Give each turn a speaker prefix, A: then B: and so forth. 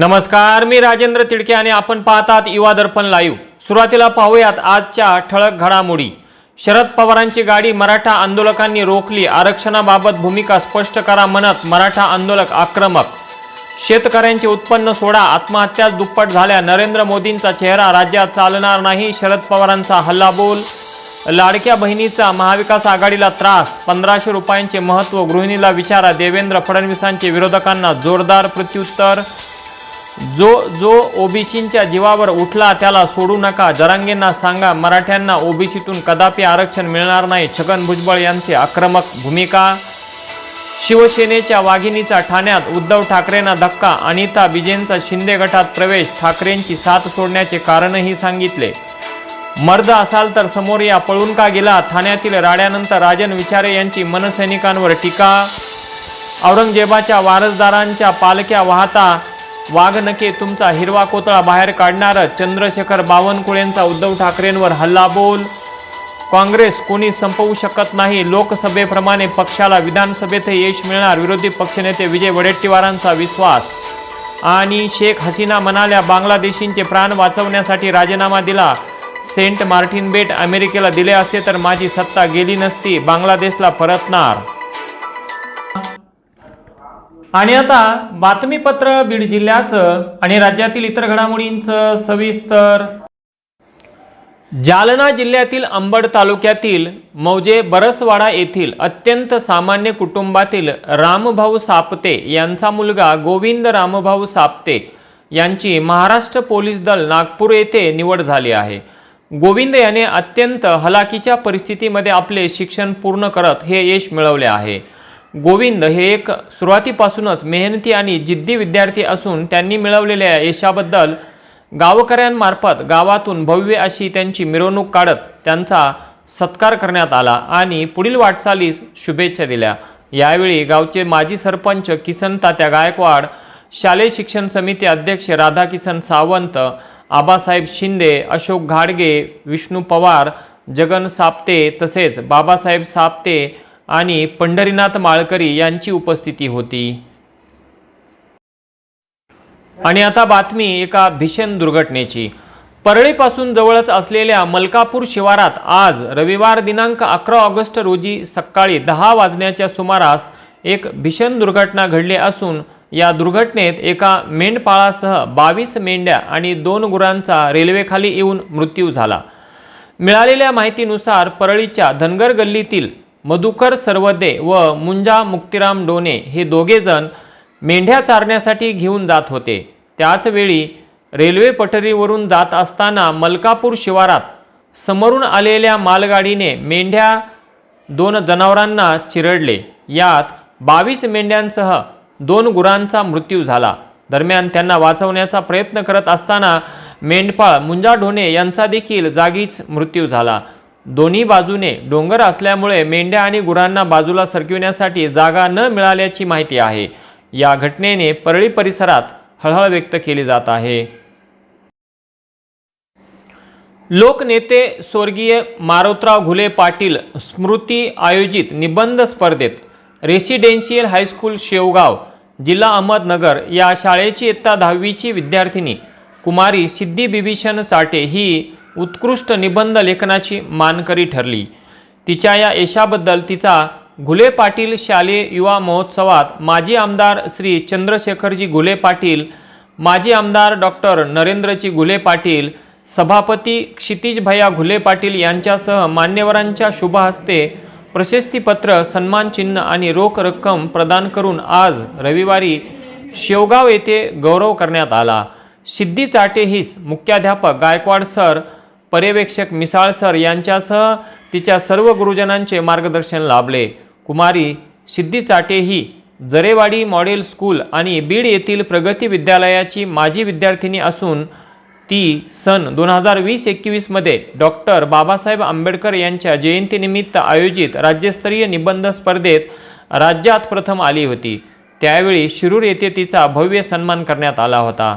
A: नमस्कार मी राजेंद्र तिडके आणि आपण पाहतात युवा दर्पण लाईव्ह. सुरुवातीला पाहूयात आजच्या ठळक घडामोडी. शरद पवारांची गाडी मराठा आंदोलकांनी रोखली. आरक्षणाबाबत भूमिका स्पष्ट करा म्हणत मराठा आंदोलक आक्रमक. शेतकऱ्यांचे उत्पन्न सोडा आत्महत्याच दुप्पट झाल्या. नरेंद्र मोदींचा चेहरा राज्यात चालणार नाही. शरद पवारांचा हल्लाबोल. लाडक्या बहिणीचा महाविकास आघाडीला त्रास. पंधराशे रुपयांचे महत्त्व गृहिणीला विचारा. देवेंद्र फडणवीसांचे विरोधकांना जोरदार प्रत्युत्तर. जो जो ओबीसींच्या जीवावर उठला त्याला सोडू नका. जरांगेंना सांगा मराठ्यांना ओबीसीतून कदापि आरक्षण मिळणार नाही. छगन भुजबळ यांची आक्रमक भूमिका. शिवसेनेच्या वाघिणीचा ठाण्यात उद्धव ठाकरेंना धक्का. अनिता विजेंचा शिंदे गटात प्रवेश. ठाकरेंची साथ सोडण्याचे कारणही सांगितले. मर्द असाल तर समोर या पळून का गेला? ठाण्यातील राड्यानंतर राजन विचारे यांची मनसैनिकांवर टीका. औरंगजेबाच्या वारसदारांच्या पालख्या वाहता वाघनके तुमचा हिरवा कोतळा बाहेर काढणार चंद्रशेखर बावनकुळेंचा उद्धव ठाकरेंवर हल्लाबोल काँग्रेस कोणी संपवू शकत नाही लोकसभेप्रमाणे पक्षाला विधानसभेतही यश मिळणार विरोधी पक्षनेते विजय वडेट्टीवारांचा विश्वास. आणि शेख हसीना म्हणाल्या बांगलादेशींचे प्राण वाचवण्यासाठी राजीनामा दिला. सेंट मार्टिन बेट अमेरिकेला दिले असते तर माझी सत्ता गेली नसती बांगलादेशला परतणार. आणि आता बातमीपत्र बीड जिल्ह्याचं आणि राज्यातील इतर घडामोडींचं सविस्तर. जालना जिल्ह्यातील अंबड तालुक्यातील मौजे बरसवाडा येथील अत्यंत सामान्य कुटुंबातील रामभाऊ सापते यांचा मुलगा गोविंद रामभाऊ सापते यांची महाराष्ट्र पोलीस दल नागपूर येथे निवड झाली आहे. गोविंद याने अत्यंत हलाखीच्या परिस्थितीमध्ये आपले शिक्षण पूर्ण करत हे यश मिळवले आहे. गोविंद हे एक सुरुवातीपासूनच मेहनती आणि जिद्दी विद्यार्थी असून त्यांनी मिळवलेल्या यशाबद्दल गावकऱ्यांमार्फत गावातून भव्य अशी त्यांची मिरवणूक काढत त्यांचा सत्कार करण्यात आला आणि पुढील वाटचालीस शुभेच्छा दिल्या. यावेळी गावचे माजी सरपंच किसन तात्या गायकवाड शालेय शिक्षण समिती अध्यक्ष राधाकिसन सावंत आबासाहेब शिंदे अशोक घाडगे विष्णू पवार जगन साप्ते तसेच बाबासाहेब साप्ते आणि पंढरीनाथ माळकरी यांची उपस्थिती होती. आणि आता बातमी एका भीषण दुर्घटनेची. परळीपासून जवळच असलेल्या मलकापूर शिवारात आज रविवार दिनांक अकरा ऑगस्ट रोजी सकाळी दहा वाजण्याच्या सुमारास एक भीषण दुर्घटना घडली असून या दुर्घटनेत एका मेंढपाळासह बावीस मेंढ्या आणि दोन गुरांचा रेल्वेखाली येऊन मृत्यू झाला. मिळालेल्या माहितीनुसार परळीच्या धनगर गल्लीतील मधुकर सर्वदे व मुंजा मुक्तिराम डोने हे दोघेजण मेंढ्या चारण्यासाठी घेऊन जात होते. त्याचवेळी रेल्वे पटरीवरून जात असताना मलकापूर शिवारात समोरून आलेल्या मालगाडीने मेंढ्या दोन जनावरांना चिरडले. यात बावीस मेंढ्यांसह दोन गुरांचा मृत्यू झाला. दरम्यान त्यांना वाचवण्याचा प्रयत्न करत असताना मेंढपाळ मुंजा ढोणे यांचा देखील जागीच मृत्यू झाला. दोन्ही बाजूने डोंगर असल्यामुळे मेंढ्या आणि गुरांना बाजूला सरकविण्यासाठी जागा न मिळाल्याची माहिती आहे. या घटनेने परळी परिसरात हळहळ व्यक्त केली जात आहे. लोकनेते स्वर्गीय मारोतराव घुले पाटील स्मृती आयोजित निबंध स्पर्धेत रेसिडेन्शियल हायस्कूल शेवगाव जिल्हा अहमदनगर या शाळेची इयत्ता दहावीची विद्यार्थिनी कुमारी सिद्धी बिभीषण चाटे ही उत्कृष्ट निबंध लेखनाची मानकरी ठरली. तिच्या या यशाबद्दल तिचा घुले पाटील शालेय युवा महोत्सवात माजी आमदार श्री चंद्रशेखरजी घुले पाटील माजी आमदार डॉक्टर नरेंद्रजी घुले पाटील सभापती क्षितिजभया घुले पाटील यांच्यासह मान्यवरांच्या शुभहस्ते प्रशस्तीपत्र सन्मानचिन्ह आणि रोख रक्कम प्रदान करून आज रविवारी शेवगाव येथे गौरव करण्यात आला. सिद्धी चाटे हिस मुख्याध्यापक गायकवाड सर पर्यवेक्षक मिसाळ सर यांच्यासह तिच्या सर्व गुरुजनांचे मार्गदर्शन लाभले. कुमारी सिद्धी चाटे ही जरेवाडी मॉडेल स्कूल आणि बीड येथील प्रगती विद्यालयाची माजी विद्यार्थिनी असून ती सन दोन हजार वीस एकवीसमध्ये डॉक्टर बाबासाहेब आंबेडकर यांच्या जयंतीनिमित्त आयोजित राज्यस्तरीय निबंध स्पर्धेत राज्यात प्रथम आली होती. त्यावेळी शिरूर येथे तिचा भव्य सन्मान करण्यात आला होता.